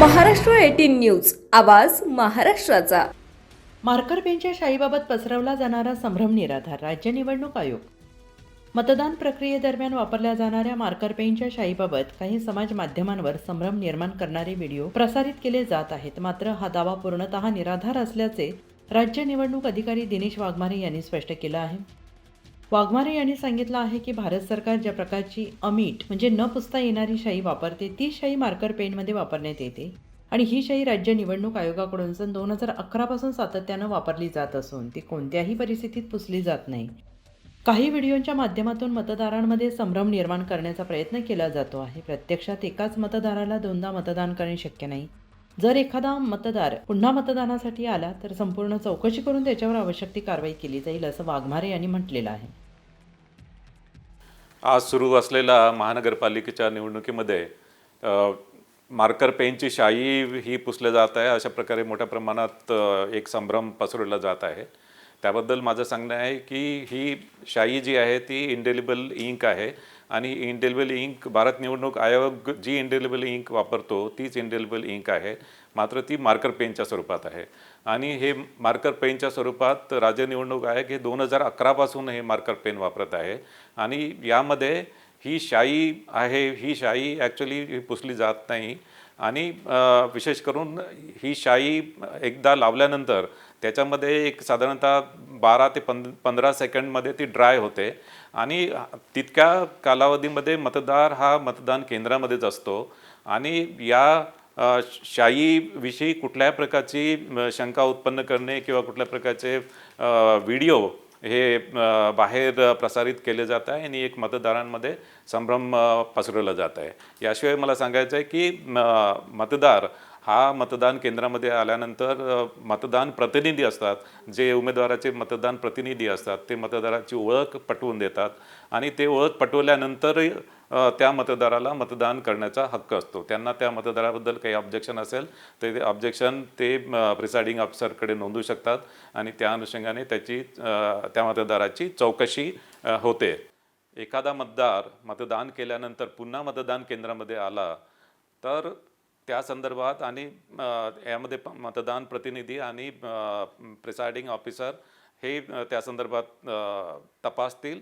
Maharashtra eighteen news आवाज महाराष्ट्राचा. Marker पेनच्या शाईबाबत पसरवला जाणारा संभ्रम निराधार राज्य निवडणूक आयोग. मतदान प्रक्रियेदरम्यान वापरल्या जाणाऱ्या मार्कर पेनच्या शाईबाबत काही समाज माध्यमांवर संभ्रम निर्माण करणारे व्हिडिओ प्रसारित केले जात आहेत. मात्र हा दावा पूर्णतः निराधार असल्याचे राज्य निवडणूक अधिकारी दिनेश वाघमारे यांनी स्पष्ट केलं आहे. वाघमारे यांनी सांगितलं आहे की भारत सरकार ज्या प्रकारची अमीट म्हणजे न पुसता येणारी शाई वापरते ती शाई मार्कर पेनमध्ये वापरण्यात येते. आणि ही शाही राज्य निवडणूक आयोगाकडून सन दोन हजार अकरापासून सातत्यानं वापरली जात असून ती कोणत्याही परिस्थितीत पुसली जात नाही. काही व्हिडिओंच्या माध्यमातून मतदारांमध्ये संभ्रम निर्माण करण्याचा प्रयत्न केला जातो आहे. प्रत्यक्षात एकाच मतदाराला दोनदा मतदान करणे शक्य नाही. जर एखादा मतदार पुन्हा मतदानासाठी आला तर संपूर्ण चौकशी करून त्याच्यावर आवश्यक ती कारवाई केली जाईल असं वाघमारे यांनी म्हटलेलं आहे. आज सुरू असलेल्या महानगरपालिकेच्या निवडणुकीमध्ये मार्कर पेनची शाई ही पुसल्या जात आहे. अशा प्रकारे मोठ्या प्रमाणात एक संभ्रम पसरवला जात आहे. त्याबद्दल माझं सांगणं आहे की ही शाई जी आहे ती इंडेलिबल इंक आहे आणि इंडेलिबल इंक भारत निवडणूक आयोग जी इंडेलिबल इंक वापरतो तीच इंडेलिबल इंक आहे. मात्र ती मार्कर पेनच्या स्वरूपात आहे. आणि हे मार्कर पेनच्या स्वरूपात राज्य निवडणूक आयोग हे दोन हजार अकरापासून हे मार्कर पेन वापरत आहे. आणि यामध्ये ही शाई आहे ही शाई ॲक्च्युली पुसली जात नाही. आणि विशेष करून ही शाई एकदा लावल्यानंतर त्याच्यामध्ये एक साधारणतः बारा ते पंध पंधरा सेकंडमध्ये ती ड्राय होते. आणि तितक्या कालावधीमध्ये मतदार हा मतदान केंद्रामध्येच असतो. आणि या शाईविषयी कुठल्याही प्रकारची शंका उत्पन्न करणे किंवा कुठल्या प्रकारचे व्हिडिओ हे बाहेर प्रसारित केले जात आहे आणि एक मतदारांमध्ये संभ्रम पसरवला जात आहे. याशिवाय मला सांगायचं आहे की म, मतदार हा मतदान केंद्रामध्ये आल्यानंतर मतदान प्रतिनिधी असतात. जे उमेदवाराचे मतदान प्रतिनिधी असतात ते मतदाराची ओळख पटवून देतात. आणि ते ओळख पटवल्यानंतर त्या मतदाराला मतदान करण्याचा हक्क असतो. त्यांना त्या मतदाराबद्दल काही ऑब्जेक्शन असेल तर ते ऑब्जेक्शन ते प्रिसाइडिंग ऑफिसरकडे नोंदवू शकतात आणि त्या अनुषंगाने त्याची त्या मतदाराची चौकशी होते. एखादा मतदार मतदान केल्यानंतर पुन्हा मतदान केंद्रामध्ये आला तर त्या संदर्भात आणि यामध्ये प- मतदान प्रतिनिधी आणि प्रिसाइडिंग ऑफिसर हे त्या संदर्भात तपासतील.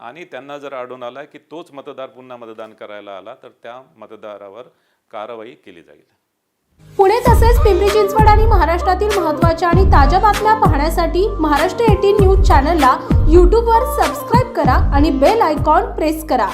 आणि त्यांना जर आढळून आला की तोच मतदार पुन्हा मतदान करायला आला तर त्या मतदारावर कारवाई केली जाईल. पुणे तसेच पिंपरी चिंचवड आणि महाराष्ट्रातील महत्त्वाच्या आणि ताज्या बातम्या पाहण्यासाठी महाराष्ट्र एटीन न्यूज चॅनलला यूट्यूबवर सबस्क्राईब करा आणि बेल आयकॉन प्रेस करा.